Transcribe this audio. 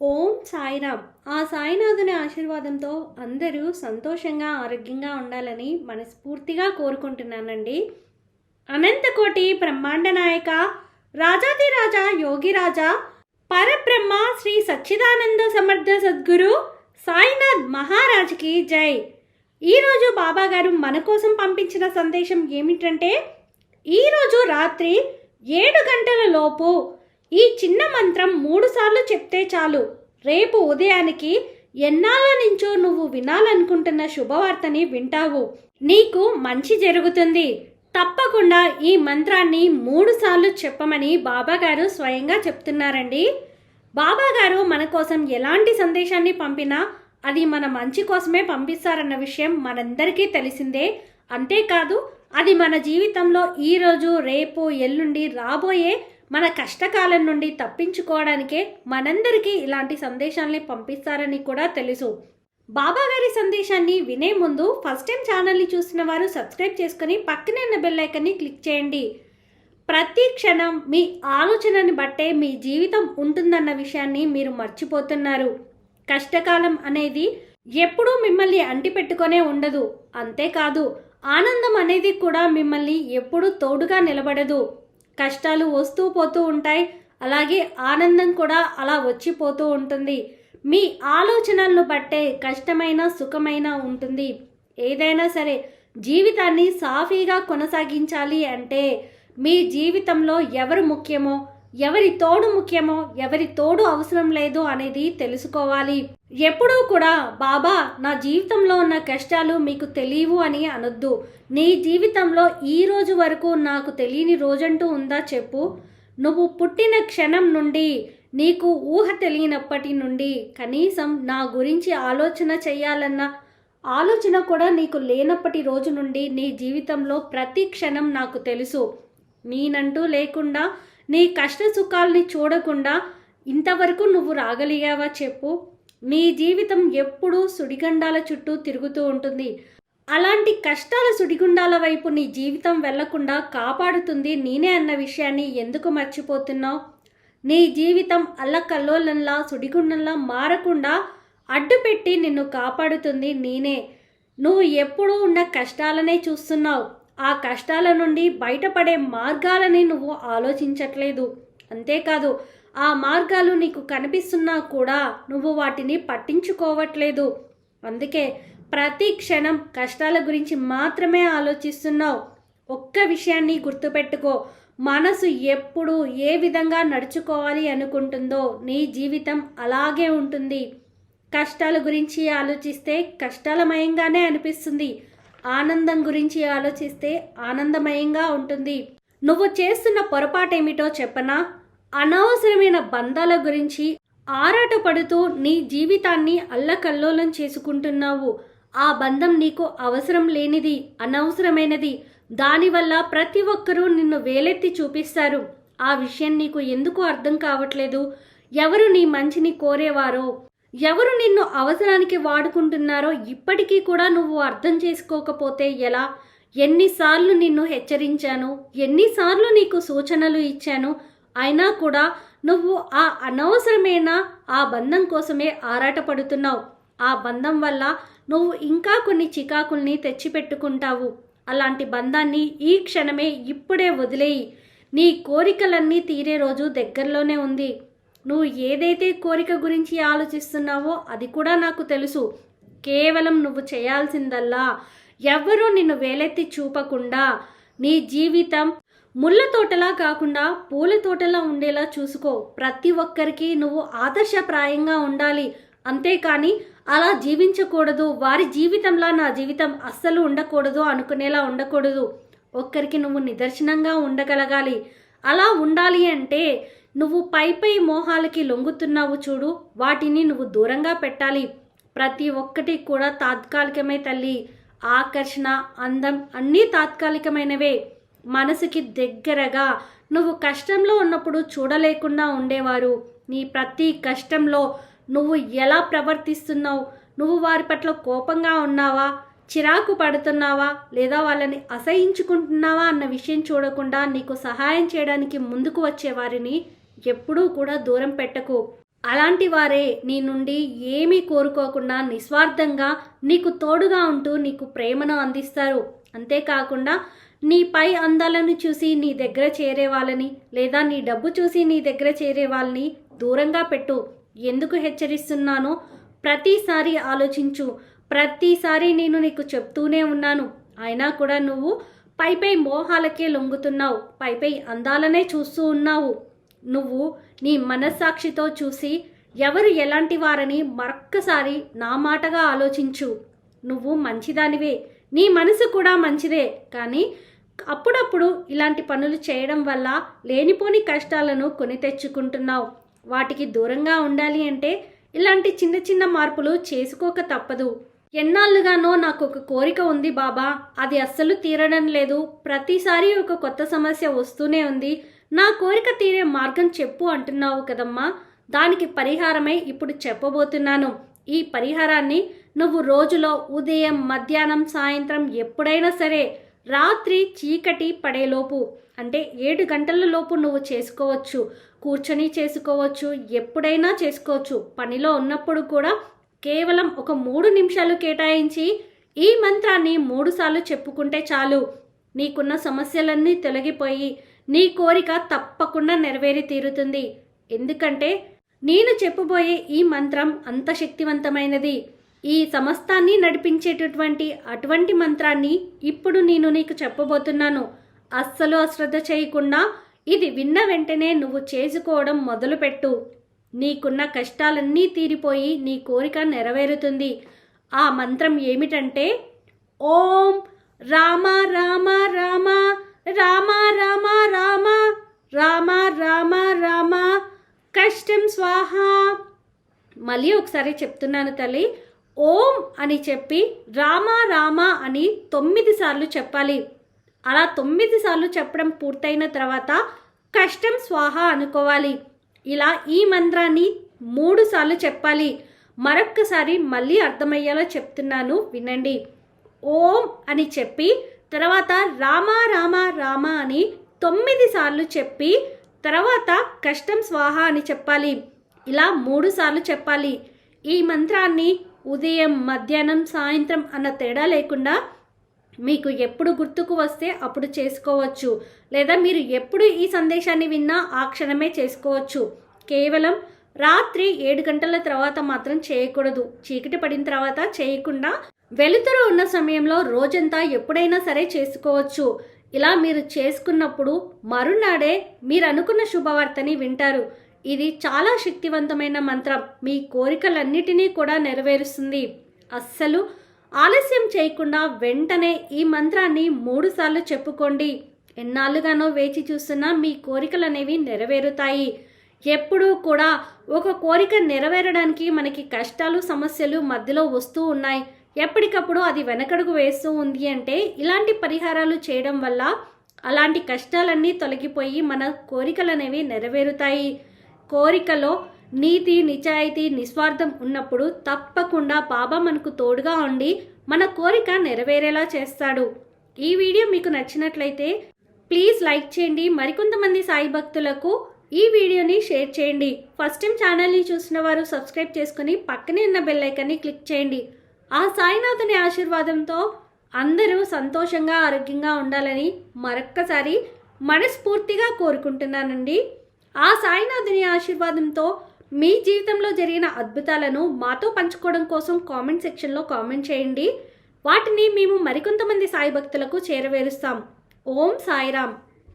ఓం సాయిరామ్. ఆ సాయినాథుని ఆశీర్వాదంతో అందరూ సంతోషంగా ఆరోగ్యంగా ఉండాలని మనస్ఫూర్తిగా కోరుకుంటున్నానండి. అనంతకోటి బ్రహ్మాండ నాయక రాజాదిరాజా యోగిరాజా పరబ్రహ్మ శ్రీ సచ్చిదానంద సమర్థ సద్గురు సాయినాథ్ మహారాజ్కి జై. ఈరోజు బాబాగారు మన కోసం పంపించిన సందేశం ఏమిటంటే ఈరోజు రాత్రి ఏడు గంటల లోపు ఈ చిన్న మంత్రం మూడు సార్లు చెప్తే చాలు. రేపు ఉదయానికి ఎన్నాళ్ళ నుంచో నువ్వు వినాలనుకుంటున్న శుభవార్తని వింటావు. నీకు మంచి జరుగుతుంది. తప్పకుండా ఈ మంత్రాన్ని మూడుసార్లు చెప్పమని బాబాగారు స్వయంగా చెప్తున్నారండి. బాబాగారు మన కోసం ఎలాంటి సందేశాన్ని పంపినా అది మన మంచి కోసమే పంపిస్తారన్న విషయం మనందరికీ తెలిసిందే. అంతేకాదు అది మన జీవితంలో ఈరోజు రేపు ఎల్లుండి రాబోయే మన కష్టకాలం నుండి తప్పించుకోవడానికే మనందరికీ ఇలాంటి సందేశాల్ని పంపిస్తారని కూడా తెలుసు. బాబా గారి సందేశాన్ని వినే ముందు ఫస్ట్ టైం ఛానల్ని చూసిన వారు సబ్స్క్రైబ్ చేసుకుని పక్కనే ఉన్న బెల్ ఐకన్ని క్లిక్ చేయండి. ప్రతి క్షణం మీ ఆలోచనని బట్టే మీ జీవితం ఉంటుందన్న విషయాన్ని మీరు మర్చిపోతున్నారు. కష్టకాలం అనేది ఎప్పుడూ మిమ్మల్ని అంటిపెట్టుకొనే ఉండదు. అంతేకాదు ఆనందం అనేది కూడా మిమ్మల్ని ఎప్పుడూ తోడుగా నిలబడదు. కష్టాలు వస్తూ పోతూ ఉంటాయి. అలాగే ఆనందం కూడా అలా వచ్చిపోతూ ఉంటుంది. మీ ఆలోచనలను బట్టే కష్టమైన సుఖమైన ఉంటుంది. ఏదైనా సరే జీవితాన్ని సాఫీగా కొనసాగించాలి అంటే మీ జీవితంలో ఎవరు ముఖ్యమో ఎవరి తోడు ముఖ్యమో ఎవరి తోడు అవసరం లేదు అనేది తెలుసుకోవాలి. ఎప్పుడూ కూడా బాబా నా జీవితంలో ఉన్న కష్టాలు మీకు తెలియవు అని అనొద్దు. నీ జీవితంలో ఈ రోజు వరకు నాకు తెలియని రోజంటూ ఉందా చెప్పు. నువ్వు పుట్టిన క్షణం నుండి నీకు ఊహ తెలియనప్పటి నుండి కనీసం నా గురించి ఆలోచన చేయాలన్న ఆలోచన కూడా నీకు లేనప్పటి రోజు నుండి నీ జీవితంలో ప్రతి క్షణం నాకు తెలుసు. నేనంటూ లేకుండా నీ కష్ట సుఖాల్ని చూడకుండా ఇంతవరకు నువ్వు రాగలిగావా చెప్పు. నీ జీవితం ఎప్పుడూ సుడిగండాల చుట్టూ తిరుగుతూ ఉంటుంది. అలాంటి కష్టాల సుడిగుండాల వైపు నీ జీవితం వెళ్ళకుండా కాపాడుతుంది నేనే అన్న విషయాన్ని ఎందుకు మర్చిపోతున్నావు? నీ జీవితం అల్లకల్లోలంలా సుడిగుండంలా మారకుండా అడ్డుపెట్టి నిన్ను కాపాడుతుంది నేనే. నువ్వు ఎప్పుడూ ఉన్న కష్టాలనే చూస్తున్నావు. ఆ కష్టాల నుండి బయటపడే మార్గాలని నువ్వు ఆలోచించట్లేదు. అంతేకాదు ఆ మార్గాలు నీకు కనిపిస్తున్నా కూడా నువ్వు వాటిని పట్టించుకోవట్లేదు. అందుకే ప్రతి క్షణం కష్టాల గురించి మాత్రమే ఆలోచిస్తున్నావు. ఒక్క విషయాన్ని గుర్తుపెట్టుకో. మనసు ఎప్పుడు ఏ విధంగా నడుచుకోవాలి అనుకుంటుందో నీ జీవితం అలాగే ఉంటుంది. కష్టాల గురించి ఆలోచిస్తే కష్టాలమయంగానే అనిపిస్తుంది. ఆనందం గురించి ఆలోచిస్తే ఆనందమయంగా ఉంటుంది. నువ్వు చేస్తున్న పొరపాటేమిటో చెప్పనా? అనవసరమైన బంధాల గురించి ఆరాటపడుతూ నీ జీవితాన్ని అల్లకల్లోలం చేసుకుంటున్నావు. ఆ బంధం నీకు అవసరం లేనిది అనవసరమైనది. దానివల్ల ప్రతి ఒక్కరూ నిన్ను వేలెత్తి చూపిస్తారు. ఆ విషయం నీకు ఎందుకు అర్థం కావట్లేదు? ఎవరు నీ మంచిని కోరేవారో? ఎవరు నిన్ను అవసరానికి వాడుకుంటున్నారో ఇప్పటికీ కూడా నువ్వు అర్థం చేసుకోకపోతే ఎలా? ఎన్నిసార్లు నిన్ను హెచ్చరించాను? ఎన్నిసార్లు నీకు సూచనలు ఇచ్చాను? అయినా కూడా నువ్వు ఆ అనవసరమైన ఆ బంధం కోసమే ఆరాటపడుతున్నావు. ఆ బంధం వల్ల నువ్వు ఇంకా కొన్ని చికాకుల్ని తెచ్చిపెట్టుకుంటావు. అలాంటి బంధాన్ని ఈ క్షణమే ఇప్పుడే వదిలేయి. నీ కోరికలన్నీ తీరే రోజు దగ్గరలోనే ఉంది. నువ్వు ఏదైతే కోరిక గురించి ఆలోచిస్తున్నావో అది కూడా నాకు తెలుసు. కేవలం నువ్వు చేయాల్సిందల్లా. ఎవరూ నిన్ను వేలెత్తి చూపకుండా. నీ జీవితం ముళ్ళ తోటలా కాకుండా పూల తోటలా ఉండేలా చూసుకో. ప్రతి ఒక్కరికి నువ్వు ఆదర్శప్రాయంగా ఉండాలి. అంతేకాని అలా జీవించకూడదు. వారి జీవితంలా నా జీవితం అస్సలు ఉండకూడదు అనుకునేలా ఉండకూడదు. ఒక్కరికి నువ్వు నిదర్శనంగా ఉండగలగాలి. అలా ఉండాలి అంటే నువ్వు పై పై మోహాలకి లొంగుతున్నావు చూడు వాటిని నువ్వు దూరంగా పెట్టాలి. ప్రతి ఒక్కటి కూడా తాత్కాలికమే తల్లి. ఆకర్షణ అందం అన్నీ తాత్కాలికమైనవే. మనసుకి దగ్గరగా. నువ్వు కష్టంలో ఉన్నప్పుడు చూడలేకుండా ఉండేవారు. నీ ప్రతి కష్టంలో నువ్వు ఎలా ప్రవర్తిస్తున్నావు? నువ్వు వారి పట్ల కోపంగా ఉన్నావా? చిరాకు పడుతున్నావా? లేదా వాళ్ళని అసహించుకుంటున్నావా? అన్న విషయం చూడకుండా నీకు సహాయం చేయడానికి ముందుకు వచ్చేవారిని ఎప్పుడూ కూడా దూరం పెట్టకు. అలాంటి వారే నీ నుండి ఏమీ కోరుకోకుండా నిస్వార్థంగా నీకు తోడుగా ఉంటూ నీకు ప్రేమను అందిస్తారు. అంతేకాకుండా నీ పై అందాలను చూసి నీ దగ్గర చేరే వాళ్ళని లేదా నీ డబ్బు చూసి నీ దగ్గర చేరే వాళ్ళని దూరంగా పెట్టు. ఎందుకు హెచ్చరిస్తున్నానో ప్రతిసారి ఆలోచించు. ప్రతిసారి నేను నీకు చెప్తూనే ఉన్నాను. అయినా కూడా నువ్వు పైపై మోహాలకే లొంగుతున్నావు. పైపై అందాలనే చూస్తూ ఉన్నావు. నువ్వు నీ మనస్సాక్షితో చూసి ఎవరు ఎలాంటి వారని మరొక్కసారి నా మాటగా ఆలోచించు. నువ్వు మంచిదానివే. నీ మనసు కూడా మంచిదే. కానీ అప్పుడప్పుడు ఇలాంటి పనులు చేయడం వల్ల లేనిపోని కష్టాలను కొని తెచ్చుకుంటున్నావు. వాటికి దూరంగా ఉండాలి అంటే ఇలాంటి చిన్న చిన్న మార్పులు చేసుకోక తప్పదు. ఎన్నాళ్ళుగానో నాకు ఒక కోరిక ఉంది బాబా. అది అస్సలు తీరడం లేదు. ప్రతిసారి ఒక కొత్త సమస్య వస్తూనే ఉంది. నా కోరిక తీరే మార్గం చెప్పు అంటున్నావు కదమ్మా. దానికి పరిహారమై ఇప్పుడు చెప్పబోతున్నాను. ఈ పరిహారాన్ని నువ్వు రోజులో ఉదయం మధ్యాహ్నం సాయంత్రం ఎప్పుడైనా సరే రాత్రి చీకటి పడేలోపు అంటే ఏడు గంటల లోపు నువ్వు చేసుకోవచ్చు. కూర్చొని చేసుకోవచ్చు ఎప్పుడైనా చేసుకోవచ్చు. పనిలో ఉన్నప్పుడు కూడా కేవలం ఒక మూడు నిమిషాలు కేటాయించి ఈ మంత్రాన్ని మూడుసార్లు చెప్పుకుంటే చాలు. నీకున్న సమస్యలన్నీ తొలగిపోయి నీ కోరిక తప్పకుండా నెరవేరి తీరుతుంది. ఎందుకంటే నేను చెప్పబోయే ఈ మంత్రం అంత శక్తివంతమైనది. ఈ సమస్తాన్ని నడిపించేటటువంటి అటువంటి మంత్రాన్ని ఇప్పుడు నేను నీకు చెప్పబోతున్నాను. అస్సలు అశ్రద్ధ చేయకుండా ఇది విన్న వెంటనే నువ్వు చేసుకోవడం మొదలుపెట్టు. నీకున్న కష్టాలన్నీ తీరిపోయి నీ కోరిక నెరవేరుతుంది. ఆ మంత్రం ఏమిటంటే ఓం రామ రామ రామ రామ స్వాహ. మళ్ళీ ఒకసారి చెప్తున్నాను తల్లి. ఓం అని చెప్పి రామ రామ అని తొమ్మిది సార్లు చెప్పాలి. అలా తొమ్మిది సార్లు చెప్పడం పూర్తయిన తర్వాత కష్టం స్వాహ అనుకోవాలి. ఇలా ఈ మంత్రాన్ని మూడు సార్లు చెప్పాలి. మరొక్కసారి మళ్ళీ అర్థమయ్యేలా చెప్తున్నాను వినండి. ఓం అని చెప్పి తర్వాత రామ రామ రామ అని తొమ్మిది సార్లు చెప్పి తర్వాత కష్టం స్వాహ అని చెప్పాలి. ఇలా మూడు సార్లు చెప్పాలి. ఈ మంత్రాన్ని ఉదయం మధ్యాహ్నం సాయంత్రం అన్న తేడా లేకుండా మీకు ఎప్పుడు గుర్తుకు వస్తే అప్పుడు చేసుకోవచ్చు. లేదా మీరు ఎప్పుడు ఈ సందేశాన్ని విన్నా ఆ క్షణమే చేసుకోవచ్చు. కేవలం రాత్రి ఏడు గంటల తర్వాత మాత్రం చేయకూడదు. చీకటి పడిన తర్వాత చేయకుండా వెలుతురు ఉన్న సమయంలో రోజంతా ఎప్పుడైనా సరే చేసుకోవచ్చు. ఇలా మీరు చేసుకున్నప్పుడు మరునాడే మీరు అనుకున్న శుభవార్తని వింటారు. ఇది చాలా శక్తివంతమైన మంత్రం. మీ కోరికలన్నిటినీ కూడా నెరవేరుస్తుంది. అస్సలు ఆలస్యం చేయకుండా వెంటనే ఈ మంత్రాన్ని మూడుసార్లు చెప్పుకోండి. ఎన్నాళ్ళుగానో వేచి చూస్తున్నా మీ కోరికలు అనేవి నెరవేరుతాయి. ఎప్పుడూ కూడా ఒక కోరిక నెరవేరడానికి మనకి కష్టాలు సమస్యలు మధ్యలో వస్తూ ఉన్నాయి. ఎప్పటికప్పుడు అది వెనకడుగు వేస్తూ ఉంది అంటే ఇలాంటి పరిహారాలు చేయడం వల్ల అలాంటి కష్టాలన్నీ తొలగిపోయి మన కోరికలు అనేవి నెరవేరుతాయి. కోరికలో నీతి నిజాయితీ నిస్వార్థం ఉన్నప్పుడు తప్పకుండా బాబా మనకు తోడుగా ఉండి మన కోరిక నెరవేరేలా చేస్తాడు. ఈ వీడియో మీకు నచ్చినట్లయితే ప్లీజ్ లైక్ చేయండి. మరికొంతమంది సాయి భక్తులకు ఈ వీడియోని షేర్ చేయండి. ఫస్ట్ టైం ఛానల్ని చూసిన వారు సబ్స్క్రైబ్ చేసుకుని పక్కనే ఉన్న బెల్ ఐకాన్ని క్లిక్ చేయండి. ఆ సాయినాథుని ఆశీర్వాదంతో అందరూ సంతోషంగా ఆరోగ్యంగా ఉండాలని మరొక్కసారి మనస్ఫూర్తిగా కోరుకుంటున్నానండి. ఆ సాయినాథుని ఆశీర్వాదంతో మీ జీవితంలో జరిగిన అద్భుతాలను మాతో పంచుకోవడం కోసం కామెంట్ సెక్షన్లో కామెంట్ చేయండి. వాటిని మేము మరికొంతమంది సాయి భక్తులకు చేరవేరుస్తాం. ఓం సాయిరామ్.